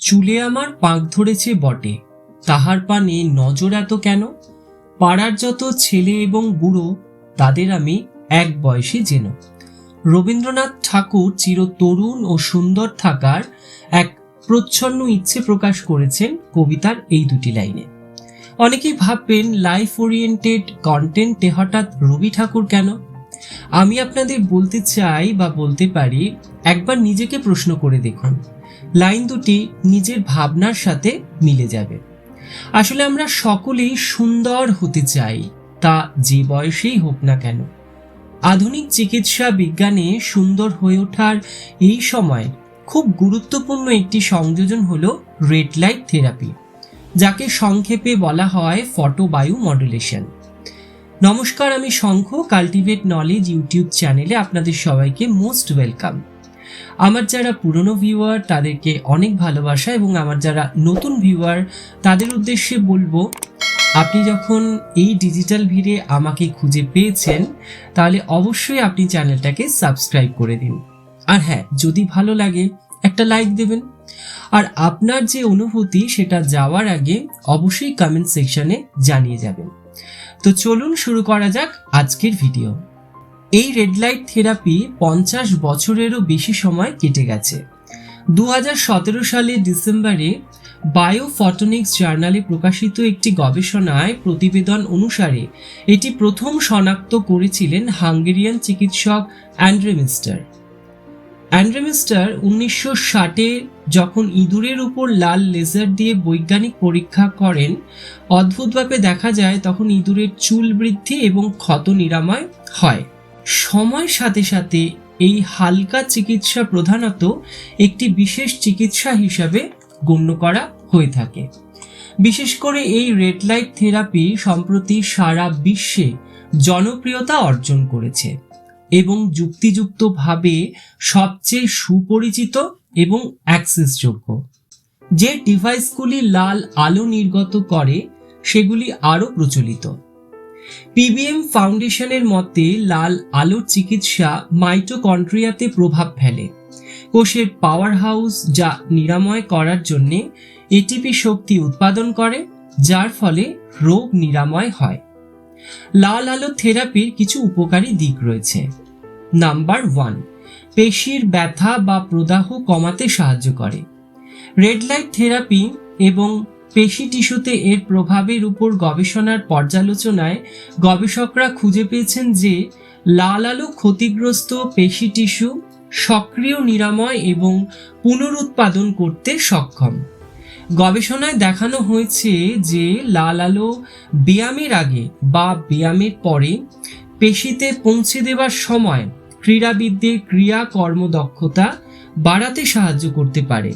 চুলে আমার পাক ধরেছে বটে। তাহার পানে নজর এত কেন? পাড়ার যত ছেলে এবং বুড়ো, তাদের আমি এক বয়সী যেন। রবীন্দ্রনাথ ঠাকুর চির তরুণ ও সুন্দর থাকার এক প্রচ্ছন্ন ইচ্ছে প্রকাশ করেছেন কবিতার এই দুটি লাইনে। অনেকেই ভাববেন লাইফ ওরিয়েন্টেড কন্টেন্টে হঠাৎ রবি ঠাকুর কেন? আমি আপনাদের বলতে চাই বা বলতে পারি, একবার নিজেকে প্রশ্ন করে দেখুন। লাইন দুটি নিজের ভাবনার সাথে মিলে যাবে। আসলে আমরা সকলেই সুন্দর হতে চাই, তা যে বয়সেই হোক না কেন। আধুনিক চিকিৎসা বিজ্ঞানে সুন্দর হয়ে ওঠার এই সময় খুব গুরুত্বপূর্ণ একটি সংযোজন হল রেড লাইট থেরাপি যাকে সংক্ষেপে বলা হয় ফটোবায়ু মডুলেশন নমস্কার, আমি শঙ্খ কাল্টিভেট নলেজ ইউটিউব চ্যানেলে আপনাদের সবাইকে মোস্ট ওয়েলকাম আমার যারা পুরনো ভিউয়ার তাদেরকে অনেক ভালোবাসা এবং আমার যারা নতুন ভিউয়ার তাদের উদ্দেশ্যে বলব, আপনি যখন এই ডিজিটাল ভিড়ে আমাকে খুঁজে পেয়েছেন, তাহলে অবশ্যই আপনি চ্যানেলটাকে সাবস্ক্রাইব করে দিন। আর হ্যাঁ যদি ভালো লাগে, একটা লাইক দেবেন। আর আপনার যে অনুভূতি, সেটা যাওয়ার আগে অবশ্যই কমেন্ট সেকশনে জানিয়ে যাবেন। তো চলুন শুরু করা যাক আজকের ভিডিও এই রেড লাইট থেরাপি পঞ্চাশ বছরেরও বেশি সময় কেটে গেছে। দু হাজার সতেরো সালে ডিসেম্বরে বায়োফটোনিক্স জার্নালে প্রকাশিত একটি গবেষণায় প্রতিবেদন অনুসারে এটি প্রথম শনাক্ত করেছিলেন হাঙ্গেরিয়ান চিকিৎসক অ্যান্ড্রেমিস্টার অ্যান্ড্রেমিস্টার উনিশশো ষাটে যখন ইঁদুরের উপর লাল লেজার দিয়ে বৈজ্ঞানিক পরীক্ষা করেন, অদ্ভুতভাবে দেখা যায় তখন ইঁদুরের চুল বৃদ্ধি এবং ক্ষত নিরাময় হয়। সময়ের সাথে সাথে এই হালকা চিকিৎসা প্রধানত একটি বিশেষ চিকিৎসা হিসাবে গণ্য করা হয়ে থাকে। বিশেষ করে এই রেড লাইট থেরাপি সম্প্রতি সারা বিশ্বে জনপ্রিয়তা অর্জন করেছে এবং যুক্তিযুক্তভাবে সবচেয়ে সুপরিচিত এবং অ্যাক্সেসযোগ্য। যে ডিভাইসগুলি লাল আলো নির্গত করে, সেগুলি আরও প্রচলিত। পিবিএম ফাউন্ডেশনের মতে, লাল আলোর চিকিৎসা মাইটোকন্ড্রিয়াতে প্রভাব ফেলে। কোষের পাওয়ার হাউস যা নিরাময় করার জন্য এটিপি শক্তি উৎপাদন করে, যার ফলে রোগ নিরাময় হয়। লাল আলো থেরাপির কিছু উপকারী দিক রয়েছে। নাম্বার ওয়ান, পেশির ব্যথা বা প্রদাহ কমাতে সাহায্য করে। রেড লাইট থেরাপি এবং পেশি টিস্যুতে এর প্রভাবের উপর গবেষণার পর্যালোচনায় গবেষকরা খুঁজে পেয়েছেন যে লাল আলো ক্ষতিগ্রস্ত পেশি টিস্যু সক্রিয় নিরাময় এবং পুনরুৎপাদন করতে সক্ষম। গবেষণায় দেখানো হয়েছে যে লাল আলো ব্যায়ামের আগে বা ব্যায়ামের পরে পেশিতে পৌঁছে দেওয়ার সময় ক্রীড়াবিদদের ক্রিয়া কর্মদক্ষতা বাড়াতে সাহায্য করতে পারে।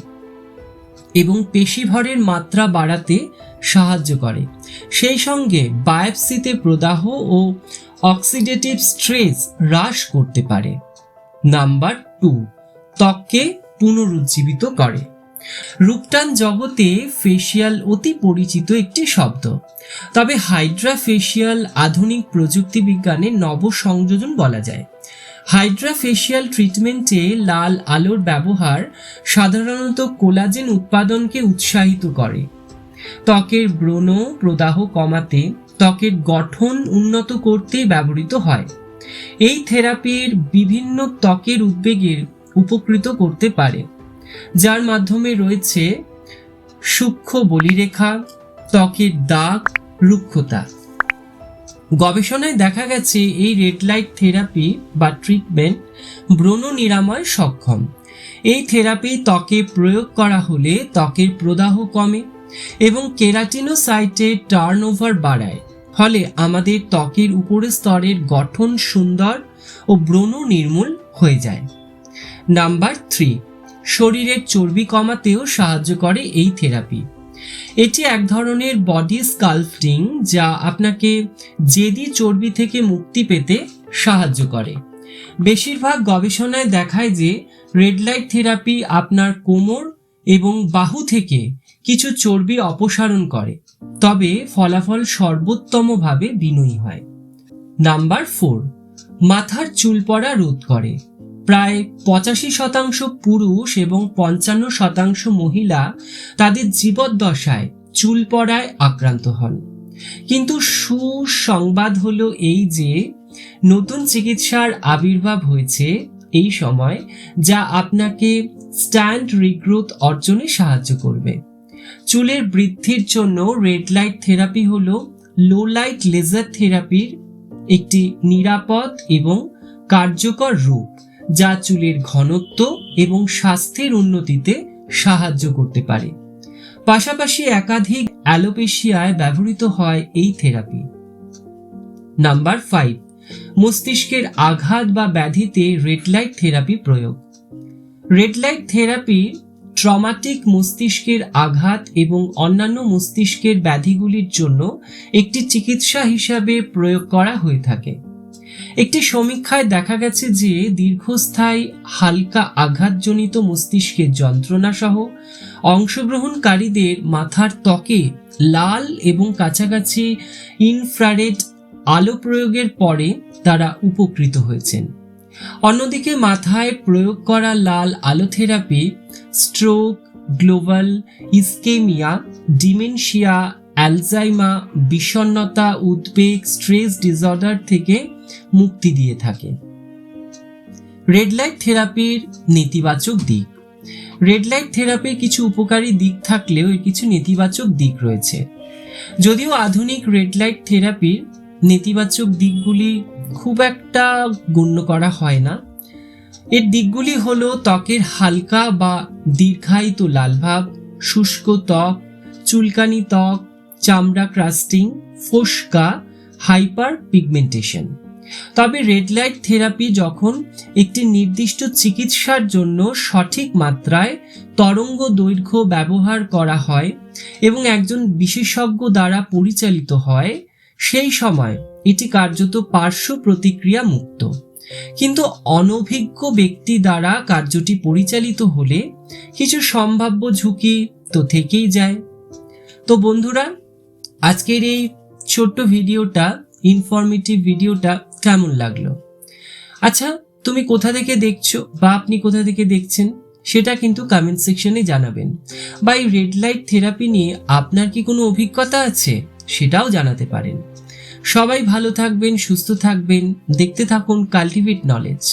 এবং পেশিভরের মাত্রা বাড়াতে সাহায্য করে। সেই সঙ্গে বায়োপসিতে প্রদাহ ও অক্সিডেটিভ স্ট্রেস হ্রাস করতে পারে। নাম্বার টু, ত্বককে পুনরুজ্জীবিত করে। রূপটান জগতে ফেসিয়াল অতি পরিচিত একটি শব্দ। তবে হাইড্রা ফেসিয়াল আধুনিক প্রযুক্তি বিজ্ঞানের নব সংযোজন বলা যায়। হাইড্রা ফেসিয়াল ট্রিটমেন্টে লাল আলোর ব্যবহার সাধারণত কোলাজেন উৎপাদনকে উৎসাহিত করে। ত্বকের ব্রণ প্রদাহ কমাতে, ত্বকের গঠন উন্নত করতে ব্যবহৃত হয়। এই থেরাপির বিভিন্ন ত্বকের উদ্বেগের উপকৃত করতে পারে, যার মাধ্যমে রয়েছে সূক্ষ্ম বলিরেখা, ত্বকের দাগ, রুক্ষতা। গবেষণায় দেখা গেছে এই রেড লাইট থেরাপি বা ট্রিটমেন্ট ব্রণ নিরাময় সক্ষম। এই থেরাপি ত্বকে প্রয়োগ করা হলে ত্বকের প্রদাহ কমে এবং কেরাটিনোসাইটের টার্ন ওভার বাড়ায়। ফলে আমাদের ত্বকের উপরের স্তরের গঠন সুন্দর ও ব্রণ নির্মূল হয়ে যায়। নাম্বার থ্রি শরীরের চর্বি কমাতেও সাহায্য করে এই থেরাপি এটি এক ধরনের বডি স্কাল্পটিং যা আপনাকে জেদি চর্বি থেকে মুক্তি পেতে সাহায্য করে। বেশিরভাগ গবেষণায় দেখায় যে রেড লাইট থেরাপি আপনার কোমর এবং বাহু থেকে কিছু চর্বি অপসারণ করে, তবে ফলাফল সর্বোত্তমভাবে বিনয়ী হয়। নাম্বার ফোর মাথার চুল পড়া রোধ করে। প্রায় পঁচাশি শতাংশ পুরুষ এবং পঞ্চান্ন শতাংশ মহিলা তাদের জীবদ্দশায় চুল পড়ায় আক্রান্ত হন। কিন্তু সুসংবাদ হলো এই যে, নতুন চিকিৎসার আবির্ভাব হয়েছে এই সময় যা আপনাকে স্ট্যান্ড রিগ্রোথ অর্জনে সাহায্য করবে। চুলের বৃদ্ধির জন্য রেড লাইট থেরাপি হল লো লাইট লেজার থেরাপির একটি নিরাপদ এবং কার্যকর রূপ। যা চুলের ঘনত্ব এবং স্বাস্থ্যের উন্নতিতে সাহায্য করতে পারে। পাশাপাশি একাধিক অ্যালোপেশিয়ায় ব্যবহৃত হয় এই থেরাপি। নাম্বার ফাইভ, মস্তিষ্কের আঘাত বা ব্যাধিতে রেড লাইট থেরাপি প্রয়োগ। রেড লাইট থেরাপি ট্রমাটিক মস্তিষ্কের আঘাত এবং অন্যান্য মস্তিষ্কের ব্যাধিগুলির জন্য একটি চিকিৎসা হিসাবে প্রয়োগ করা হয়ে থাকে। একটি সমীক্ষায় দেখা গেছে যে দীর্ঘস্থায়ী হালকা আঘাতজনিত মস্তিষ্কের যন্ত্রণা সহ অংশগ্রহণকারীদের মাথার ত্বকে লাল এবং কাছাকাছি ইনফ্রারেড আলো প্রয়োগের পরে তারা উপকৃত হয়েছেন। অন্যদিকে মাথায় প্রয়োগ করা লাল আলো therapy stroke, global ischemia, dementia Alzheimer বিষণ্ণতা, উদ্বেগ, স্ট্রেস ডিসঅর্ডার থেকে মুক্তি দিয়ে থাকে। রেড লাইট থেরাপির নেতিবাচক দিক। রেড লাইট থেরাপির কিছু উপকারী দিক থাকলেও এর কিছু নেতিবাচক দিক রয়েছে। যদিও আধুনিক রেড লাইট থেরাপির নেতিবাচক দিকগুলি খুব একটা গণ্য করা হয় না। এর দিকগুলি হলো ত্বকের হালকা বা দীর্ঘায়িত লালভাব শুষ্ক ত্বক, চুলকানি ত্বক, চামড়া ক্রাস্টিং ফোসকা হাইপার পিগমেন্টেশন তবে রেড লাইট থেরাপি যখন একটি নির্দিষ্ট চিকিৎসার জন্য সঠিক মাত্রায় তরঙ্গ দৈর্ঘ্য ব্যবহার করা হয় এবং একজন বিশেষজ্ঞ দ্বারা পরিচালিত হয়, সেই সময় এটি কার্যত পার্শ্ব প্রতিক্রিয়া মুক্ত। কিন্তু অনভিজ্ঞ ব্যক্তি দ্বারা কার্যটি পরিচালিত হলে কিছু সম্ভাব্য ঝুঁকি তো থেকেই যায়। তো বন্ধুরা, আজকের এই ছোট্ট ভিডিওটা ইনফরমেটিভ ভিডিওটা কেমন লাগল? আচ্ছা তুমি কোথা থেকে দেখছ বা আপনি কোথা থেকে দেখছেন, সেটা কিন্তু কমেন্ট সেকশনে জানাবেন। বা এই রেড লাইট থেরাপি নিয়ে আপনার কি কোনো অভিজ্ঞতা আছে, সেটাও জানাতে পারেন। সবাই ভালো থাকবেন, সুস্থ থাকবেন, দেখতে থাকুন কাল্টিভেট নলেজ